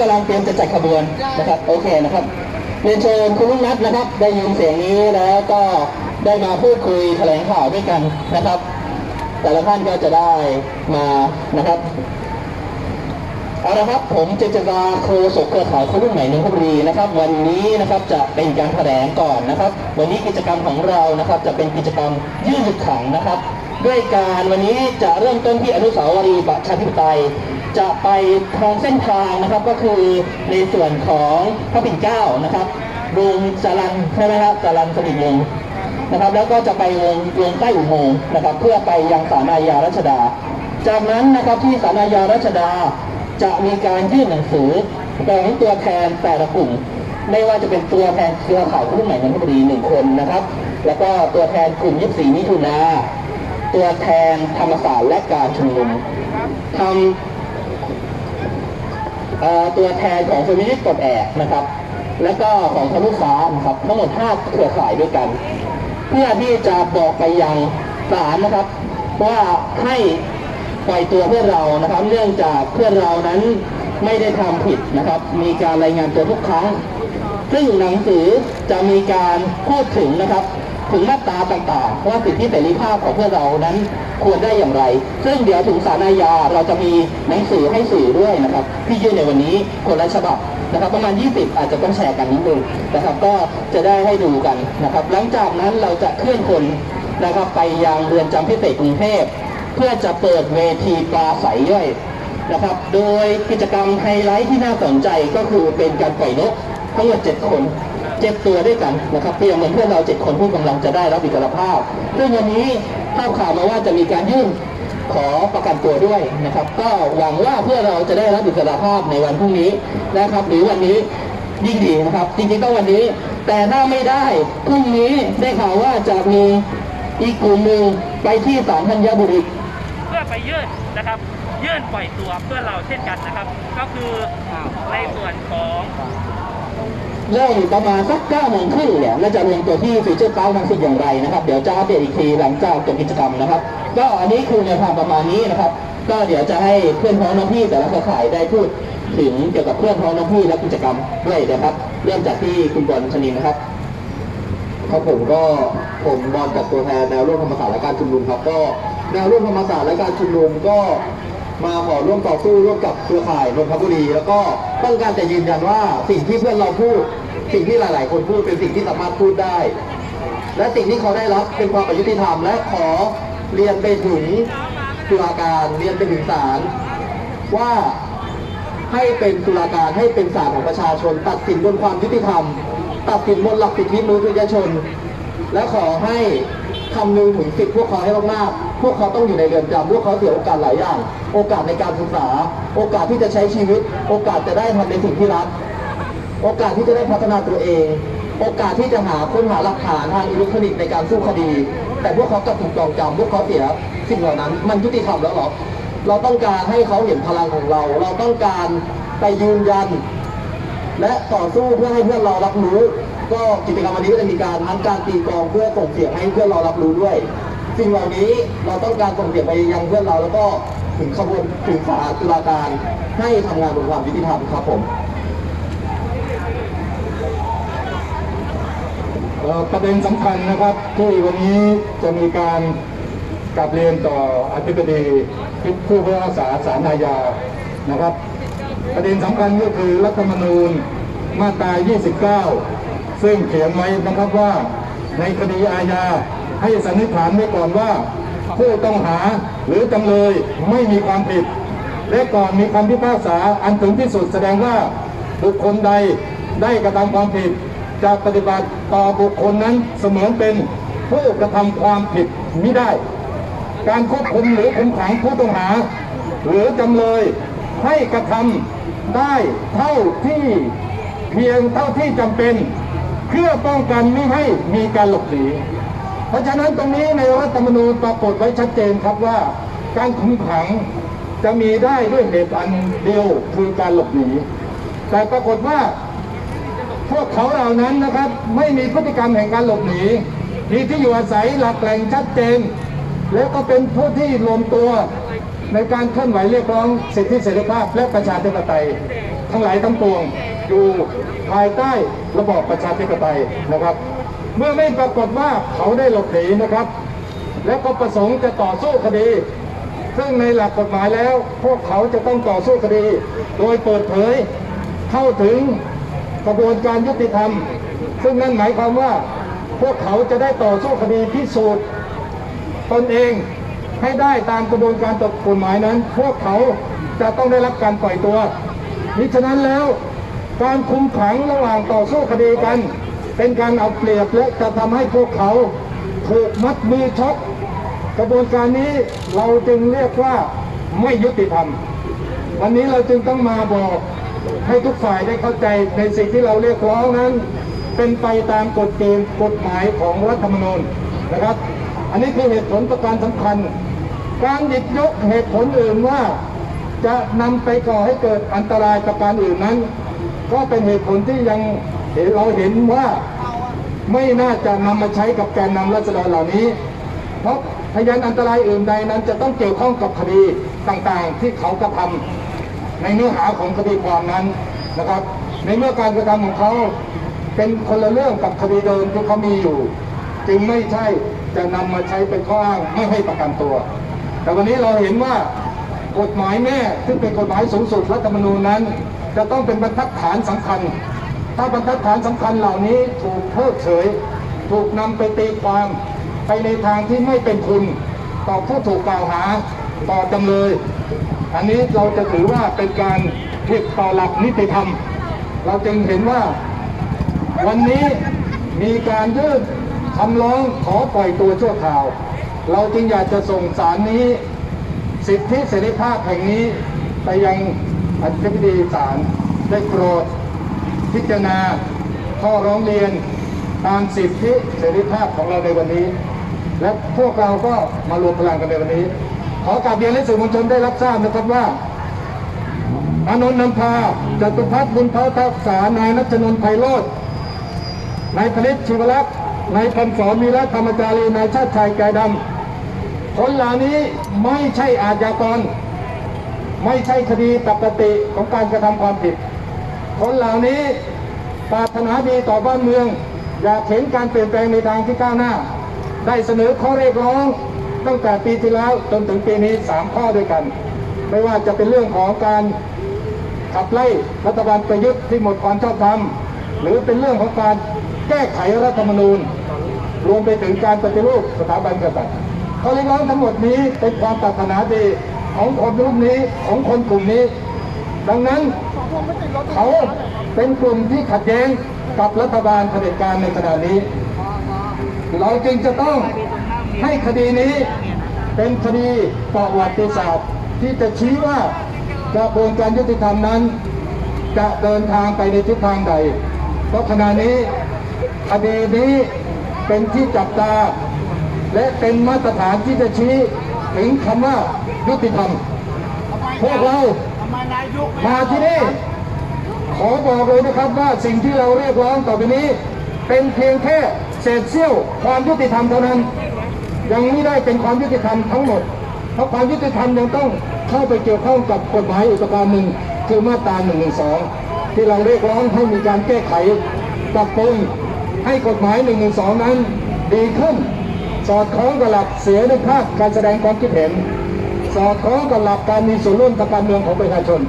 กำลังเตรียมจะจัดขบวนนะครับโอเคนะครับเรียนเชิญคุณลุงนัทนะครับ ได้ยินเสียงนี้แล้วก็ได้มาพูดคุยแถลงข่าวด้วยกันนะครับ แต่ละท่านก็จะได้มานะครับเอาละครับผมเจษฎาโคศกเครือข่ายคนรุ่นใหม่นนทบุรีนะครับ วันนี้นะครับจะเป็นการแถลงก่อนนะครับ วันนี้กิจกรรมของเรานะครับ จะเป็นกิจกรรมยืดขังนะครับ ด้วยการวันนี้จะเริ่มต้นที่อนุสาวรีย์ประชาธิปไตย จะไปทางเส้นทางนะครับก็คือในส่วนของพระปิ่นเกล้านะครับวงจรันใช่ไหมครับจรันสนิทวงนะครับ แล้วก็จะไปวงวงใต้อุโมงค์นะครับ เพื่อไปยังศาลอาญารัชดา จากนั้นนะครับที่ศาลอาญารัชดาจะมีการยื่นหนังสือของตัวแทนแต่ละกลุ่มไม่ว่าจะเป็นตัวแทนเครือข่ายผู้ใหม่นนทบุรีหนึ่งคนนะครับ แล้วก็ตัวแทนกลุ่ม24มิถุนาตัวแทนธรรมศาสตร์และการชุมนุมทำ ตัวแทนของเฟมินิสต์ปลดแอกนะครับ แล้วก็ของทะลุฟ้านะครับทั้งหมด5เครือข่ายด้วยกัน เพื่อที่จะบอกไปยังศาลนะครับ ว่าให้ปล่อยตัวเพื่อนเรานะครับ เนื่องจากเพื่อนเรานั้นไม่ได้ทำผิดนะครับ มีการรายงานตัวทุกครั้ง ซึ่งหนังสือจะมีการพูดถึงนะครับ ถึงมาตราต่างๆว่าสิทธิเสรีภาพของเพื่อนเรานั้นควรได้อย่างไร ซึ่งเดี๋ยวถึงศาลอาญาเราจะมีหนังสือให้สื่อด้วยนะครับที่ยื่นในวันนี้คนละฉบับนะครับประมาณ 20 อาจจะต้องแชร์กันนิดนึงนะครับ ก็จะได้ให้ดูกันนะครับ หลังจากนั้นเราจะเคลื่อนคนนะครับไปยังเรือนจำพิเศษกรุงเทพเพื่อจะเปิดเวทีปราศัยย่อยนะครับ โดยกิจกรรมไฮไลท์ที่น่าสนใจก็คือเป็นการปล่อยนกทั้งหมด7คน เจ็ดตัวด้วยกันนะครับเพียงเหมือนเพื่อนเราเจ็ดคนผู้กำลังจะได้รับอิสรภาพซึ่งวันนี้ทราบข่าวมาว่าจะมีการยื่นขอประกันตัวด้วยนะครับ ก็หวังว่าเพื่อเราจะได้รับอิสรภาพในวันพรุ่งนี้นะครับ หรือวันนี้ยิ่งดีนะครับ จริงๆต้องวันนี้ แต่ถ้าไม่ได้พรุ่งนี้ได้ข่าวว่าจะมีอีกกลุ่มหนึ่งไปที่ศาลธัญบุรีเพื่อไปยื่นนะครับยื่นปล่อยตัวเพื่อเราเช่นกันนะครับ ก็คือในส่วนของ เริ่มประมาณสักเก้าโมงครึ่งเนี่ยน่าจะรวมตัวที่ฟิวเจอร์พาร์คบางสิ่งอย่างไรนะครับ เดี๋ยวจะอัปเดตอีกทีหลังจากจบกิจกรรมนะครับ ก็อันนี้คือแนวทางประมาณนี้นะครับ ก็เดี๋ยวจะให้เพื่อนพ้องน้องพี่แต่ละเครือข่ายได้พูดถึงเกี่ยวกับเพื่อนพ้องน้องพี่และกิจกรรมด้วยนะครับ เริ่มจากที่คุณบอลชนินนะครับครับผมก็ผมบอลจากตัวแทนแนวร่วมธรรมศาสตร์และการชุมนุมครับก็แนวร่วมธรรมศาสตร์และการชุมนุมก็ มาขอร่วมต่อสู้ร่วมกับเครือข่ายนนทบุรี แล้วก็ต้องการจะยืนยันว่าสิ่งที่เพื่อนเราพูด สิ่งที่หลาย ๆ คนพูดเป็นสิ่งที่สามารถพูดได้ และสิ่งที่เขาได้รับเป็นความอายุติธรรมและขอเรียนไปถึงตุลาการเรียนไปถึงศาลว่าให้เป็นตุลาการให้เป็นศาลของประชาชน ตัดสินบนความยุติธรรม ตัดสินบนหลักสิทธิมนุษยชน และขอให้ คำนึงถึงสิทธิพวกเขาให้มากๆ พวกเขาต้องอยู่ในเรือนจำพวกเขาเสียโอกาสหลายอย่าง โอกาสในการศึกษา โอกาสที่จะใช้ชีวิต โอกาสจะได้ทำในสิ่งที่รัก โอกาสที่จะได้พัฒนาตัวเอง โอกาสที่จะหาค้นหาหลักฐานทางอิเล็กทรอนิกส์ในการสู้คดี แต่พวกเขากลับถูกจองจำพวกเขาเสียสิ่งเหล่านั้น มันยุติธรรมแล้วหรอ เราต้องการให้เขาเห็นพลังของเรา เราต้องการไปยืนยัน และต่อสู้เพื่อให้เพื่อนเรารับรู้ ก็กิจกรรมวันนี้ก็จะมีการทั้งการตีกลองเพื่อส่งเสียงให้เพื่อนเรารับรู้ด้วย สิ่งเหล่านี้เราต้องการส่งเสียงไปยังเพื่อนเราแล้วก็ถึงขบวนถึงศาลตุลาการให้ทำงานบนความยุติธรรมครับผมประเด็นสำคัญนะครับที่วันนี้จะมีการกลับเรียนต่ออธิบดีผู้พิพากษาศาลอาญานะครับ ประเด็นสำคัญก็คือรัฐธรรมนูญมาตรา 29 ซึ่งเขียนไว้นะครับว่า ในคดีอาญาให้สันนิษฐานไว้ก่อนว่า ผู้ต้องหาหรือจำเลยไม่มีความผิด และก่อนมีคำพิพากษาอันถึงที่สุดแสดงว่าบุคคลใดได้กระทำความผิดจะปฏิบัติต่อบุคคลนั้นเสมือนเป็นผู้กระทำความผิดมิได้ การควบคุมหรือคุมขังผู้ต้องหา หรือจำเลยให้กระทำได้เท่าที่เพียงเท่าที่จำเป็น เพื่อป้องกันไม่ให้มีการหลบหนีเพราะฉะนั้นตรงนี้ในรัฐธรรมนูญปรากฏไว้ชัดเจนครับว่า การคุมขังจะมีได้ด้วยเหตุอันเดียวคือการหลบหนีแต่ปรากฏว่า พวกเขาเหล่านั้นนะครับ ไม่มีพฤติกรรมแห่งการหลบหนีมีที่อยู่อาศัยหลักแหล่งชัดเจน แล้วก็เป็นผู้ที่รวมตัวในการเคลื่อนไหวเรียกร้องสิทธิเสรีภาพและประชาธิปไตยทั้งหลายทั้งปวง อยู่ภายใต้ระบอบประชาธิปไตยนะครับ เมื่อไม่ปรากฏว่าเขาได้หลบหนีนะครับ และก็ประสงค์จะต่อสู้คดี ซึ่งในหลักกฎหมายแล้ว พวกเขาจะต้องต่อสู้คดี โดยเปิดเผยเข้าถึงกระบวนการยุติธรรม ซึ่งนั่นหมายความว่าพวกเขาจะได้ต่อสู้คดีพิสูจน์ตนเองให้ได้ตามกระบวนการตกกฎหมายนั้น พวกเขาจะต้องได้รับการปล่อยตัวมิฉะนั้นแล้ว การคุมขังระหว่างต่อสู้คดีกัน เป็นการเอาเปรียบและจะทำให้พวกเขาถูกมัดมือช็อกกระบวนการนี้เราจึงเรียกว่าไม่ยุติธรรม วันนี้เราจึงต้องมาบอกให้ทุกฝ่ายได้เข้าใจในสิ่งที่เราเรียกร้องนั้น เป็นไปตามกฎเกณฑ์กฎหมายของรัฐธรรมนูญนะครับ อันนี้คือเหตุผลประการสำคัญ การหยิบยกเหตุผลอื่นว่า จะนำไปก่อให้เกิดอันตรายประการอื่นนั้น ก็เป็นเหตุผลที่ยังเราเห็นว่าไม่น่าจะนำมาใช้กับแกนนำรัษฎรเหล่านี้ เพราะพยานอันตรายอื่นใดนั้น จะต้องเกี่ยวข้องกับคดีต่างๆ ที่เขากระทำในเนื้อหาของคดีความนั้นนะครับ ในเมื่อการกระทำของเขาเป็นคนละเรื่องกับคดีเดิมที่เขามีอยู่ จึงไม่ใช่จะนำมาใช้เป็นข้ออ้างไม่ให้ประกันตัว แต่วันนี้เราเห็นว่ากฎหมายแม่ซึ่งเป็นกฎหมายสูงสุดรัฐธรรมนูญนั้น จะต้องเป็นบรรทัดฐานสำคัญ ถ้าบรรทัดฐานสำคัญเหล่านี้ถูกเพิกเฉย ถูกนำไปตีความไปในทางที่ไม่เป็นคุณ ต่อผู้ถูกกล่าวหาต่อจำเลย อันนี้เราจะถือว่าเป็นการผิดต่อหลักนิติธรรม เราจึงเห็นว่า วันนี้มีการยื่นคำร้องขอปล่อยตัวชั่วคราว เราจึงอยากจะส่งสารนี้ สิทธิเสรีภาพแห่งนี้ไปยัง อธิบดีศาลได้โปรด พิจารณาข้อร้องเรียนตามสิทธิเสรีภาพของเราในวันนี้ และพวกเราก็มารวมพลังกันในวันนี้ ขอกราบเรียนให้สื่อมวลชนได้รับทราบนะครับว่าอานนท์นำพาจตุพัฒน์บุญพาทักษานายนัชนนท์ไพโรธนายผลิตชีวรักษ์นายพันศรวีระธรรมจารีนายชาติชายแก่ดำคนเหล่านี้ไม่ใช่อาชญากร ไม่ใช่คดีปกติของการกระทำความผิด คนเหล่านี้ปรารถนาดีต่อบ้านเมือง อยากเห็นการเปลี่ยนแปลงในทางที่ก้าวหน้า ได้เสนอข้อเรียกร้องตั้งแต่ปีที่แล้วจนถึงปีนี้ 3 ข้อด้วยกัน ไม่ว่าจะเป็นเรื่องของการขับไล่รัฐบาลประยุทธ์ที่หมดความชอบธรรม หรือเป็นเรื่องของการแก้ไขรัฐธรรมนูญ รวมไปถึงการปฏิรูปสถาบันกษัตริย์ข้อเรียกร้องทั้งหมดนี้เป็นความปรารถนาดี ของคนรุ่นนี้ของคนกลุ่มนี้ ดังนั้นเขาเป็นกลุ่มที่ขัดแย้งกับรัฐบาลเผด็จการในขณะนี้ เราจึงจะต้องให้คดีนี้เป็นคดีประวัติศาสตร์ที่จะชี้ว่ากระบวนการยุติธรรมนั้น จะเดินทางไปในทิศทางใด เพราะขณะนี้คดีนี้เป็นที่จับตา และเป็นมาตรฐานที่จะชี้ถึงคำว่า ยุติธรรมพวกเรามาที่นี่ขอบอกเลยนะครับว่าสิ่งที่เราเรียกร้องต่อไปนี้ เป็นเพียงแค่เศษเสี้ยวความยุติธรรมเท่านั้น ยังไม่ได้เป็นความยุติธรรมทั้งหมด เพราะความยุติธรรมยังต้องเข้าไปเกี่ยวข้องกับกฎหมายอีกปการหนึ่งคือมาตรา1นึที่เราเรียกร้องให้มีการแก้ไขปรับปรุงให้กฎหมาย1นึนั้นดีขึ้น สอดคล้องกับหลักเสียในภาคการแสดงความคิดเห็น สอดคล้องกับหลักการมีส่วนร่วมทางการเมืองของประชาชน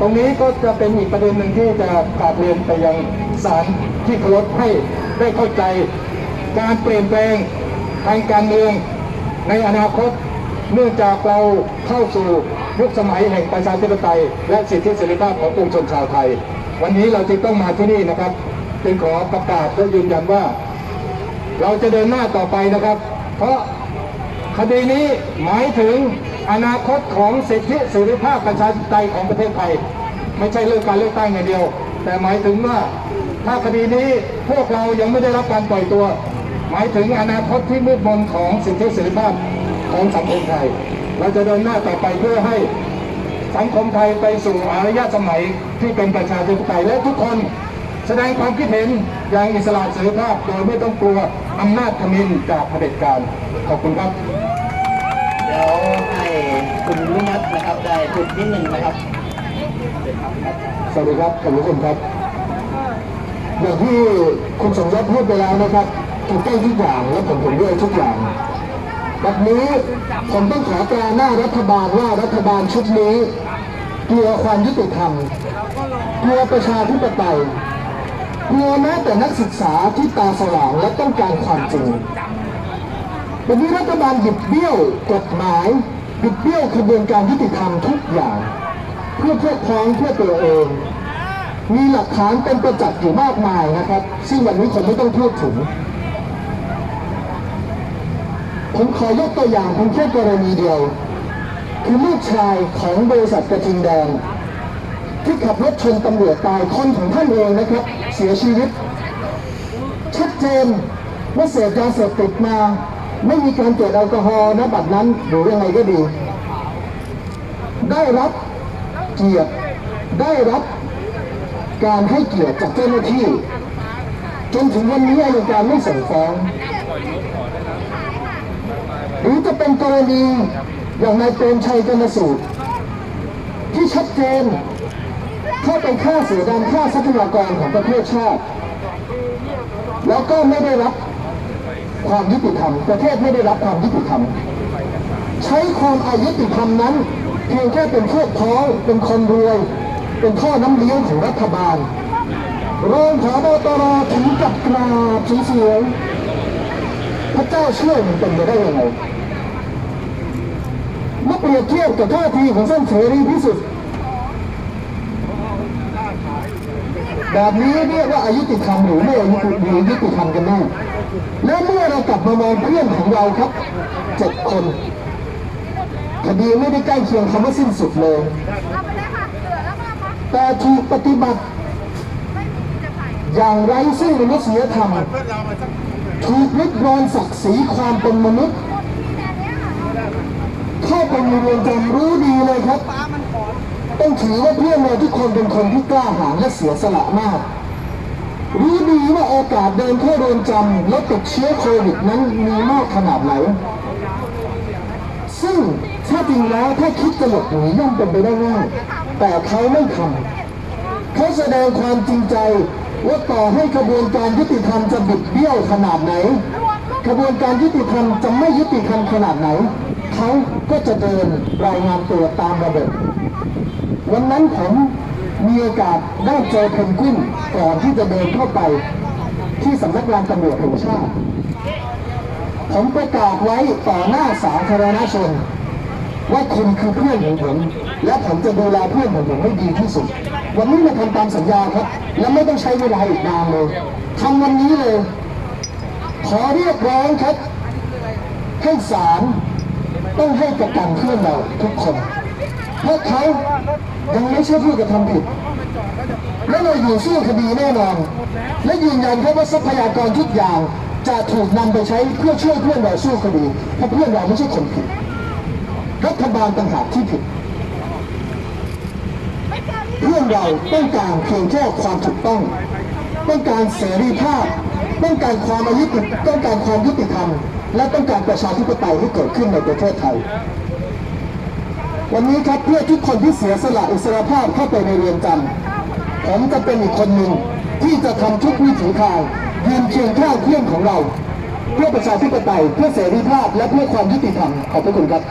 ตรงนี้ก็จะเป็นอีกประเด็นหนึ่งที่จะกราบเรียนไปยังศาลที่เคารพให้ได้เข้าใจการเปลี่ยนแปลงทางการเมืองในอนาคตเนื่องจากเราเข้าสู่ยุคสมัยแห่งประชาธิปไตย และสิทธิเสรีภาพของปวงชนชาวไทย วันนี้เราจึงต้องมาที่นี่นะครับ จึงขอประกาศและยืนยันว่า เราจะเดินหน้าต่อไปนะครับ เพราะคดีนี้หมายถึง อนาคตของสิทธิเสรีภาพประชาธิปไตยของประเทศไทย ไม่ใช่เรื่องการเลือกตั้งอย่างเดียว แต่หมายถึงว่าถ้าคดีนี้พวกเรายังไม่ได้รับการปล่อยตัว หมายถึงอนาคตที่มืดมนของสิทธิเสรีภาพของสังคมไทย เราจะเดินหน้าต่อไปเพื่อให้สังคมไทยไปสู่อารยสมัยที่เป็นประชาธิปไตยและทุกคนแสดงความคิดเห็นอย่างอิสระเสรีภาพโดยไม่ต้องกลัวอำนาจทมินจากเผด็จการขอบคุณครับ คุณลุงนัทนะครับได้พูดนิดหนึ่งนะครับสวัสดีครับขอบคุณครับอย่างที่คุณสมยศพูดไปแล้วนะครับถูกต้องทุกอย่างและผมเห็นด้วยทุกอย่างแบบนี้ผมต้องขอตราหน้ารัฐบาลว่ารัฐบาลชุดนี้กลัวความยุติธรรมกลัวประชาธิปไตยกลัวแม้แต่นักศึกษาที่ตาสว่างและต้องการความจริงวันนี้รัฐบาลบิดเบี้ยวกฎหมาย บิดเบี้ยวกระบวนการยุติธรรมทุกอย่าง เพื่อพวกพ้องเพื่อตัวเอง มีหลักฐานเป็นประจักษ์อยู่มากมายนะครับ ซึ่งวันนี้ผมไม่ต้องพูดถึง ผมขอยกตัวอย่างเพียงแค่กรณีเดียว คือลูกชายของบริษัทกระทิงแดงที่ขับรถชนตำรวจตายคนของท่านเองนะครับ เสียชีวิต ชัดเจนว่าเสพยาเสพติดมา ไม่มีการตรวจแอลกอฮอล์นะบัดนั้นหรือยังไงก็ดี ได้รับเกียรติได้รับการให้เกียรติจากเจ้าหน้าที่จนถึงวันนี้อายการไม่ส่งฟ้องหรือจะเป็นกรณีอย่างนายเปรมชัยกนสูตร ที่ชัดเจนเข้าไปฆ่าเสือดำฆ่าทรัพยากรของประเทศชาติ แล้วก็ไม่ได้รับ ความยุติธรรม ประเทศไม่ได้รับความยุติธรรม ใช้ความอายุติธรรมนั้น เพียงแค่เป็นพวกพ้องเป็นคนรวย เป็นท่อน้ำเลี้ยงของรัฐบาลรองผบตรถึงกับกราบสวยๆพระเจ้าช่วยมันเป็นไปได้ยังไงเมื่อเปรียบเทียบกับท่าทีของท่านเสรีพิสุทธิ์แบบนี้เรียกว่าอายุติธรรมหรือไม่อายุติยุติธรรมกันแน่ และเมื่อเรากลับมามองเพื่อนของเราครับเจ็ดคนคดีไม่ได้ใกล้เคียงคำว่าสิ้นสุดเลยเอาไปเลยค่ะเหลือแล้วก็เอามาแต่ถูกปฏิบัติไม่มีจะใส่อย่างไร้ซึ่งมนุษยธรรม ถูกลิดรอนศักดิ์ศรีความเป็นมนุษย์ เข้าไปในเรือนจำรู้ดีเลยครับ ต้องถือว่าเพื่อนเราทุกคนเป็นคนที่กล้าหาญและเสียสละมาก รู้ดีว่าโอกาสเดินเข้าเรือนจำแล้วติดเชื้อโควิดนั้นมีมากขนาดไหน ซึ่งถ้าจริงแล้วถ้าคิดจะหลบหนีย่อมเป็นไปได้ง่ายแต่เขาไม่ทำเขาแสดงความจริงใจว่าต่อให้กระบวนการยุติธรรมจะบิดเบี้ยวขนาดไหนกระบวนการยุติธรรมจะไม่ยุติธรรมขนาดไหน เขาก็จะเดินรายงานตัวตามระเบียบวันนั้นผม มีโอกาสได้เจอเพนกวินก่อนที่จะเดินเข้าไปที่สำนักงานตำรวจแห่งชาติ ผมประกาศไว้ต่อหน้าสาธารณชน ว่าคุณคือเพื่อนของผม และผมจะดูแลเพื่อนของผมให้ดีที่สุด วันนี้มาทำตามสัญญาครับ และไม่ต้องใช้เวลาอีกนานเลยทำวันนี้เลย ขอเรียกร้องครับให้ศาลต้องให้ประกันเพื่อนเราทุกคน พราะเขายังไม่ใช่ผู้กระทำผิด และเราอยู่สู้คดีแน่นอน และยืนยันครับว่าทรัพยากรทุกอย่างจะถูกนำไปใช้เพื่อช่วยเพื่อนเราสู้คดีเพราะเพื่อนเราไม่ใช่คนผิด รัฐบาลต่างหากที่ผิด เพื่อนเราต้องการเพียงแค่ความถูกต้อง ต้องการเสรีภาพ ต้องการความอายุติต้องการความยุติธรรม และต้องการประชาธิปไตยที่เกิดขึ้นในประเทศไทย วันนี้ครับเพื่อทุกคนที่เสียสละอิสรภาพเข้าไปในเรือนจำผมจะเป็นอีกคนหนึ่งที่จะทำทุกวิถีทางยืนเคียงข้างเพื่อนของเรา เพื่อประชาธิปไตยเพื่อเสรีภาพและเพื่อความยุติธรรมขอบพระคุณครับ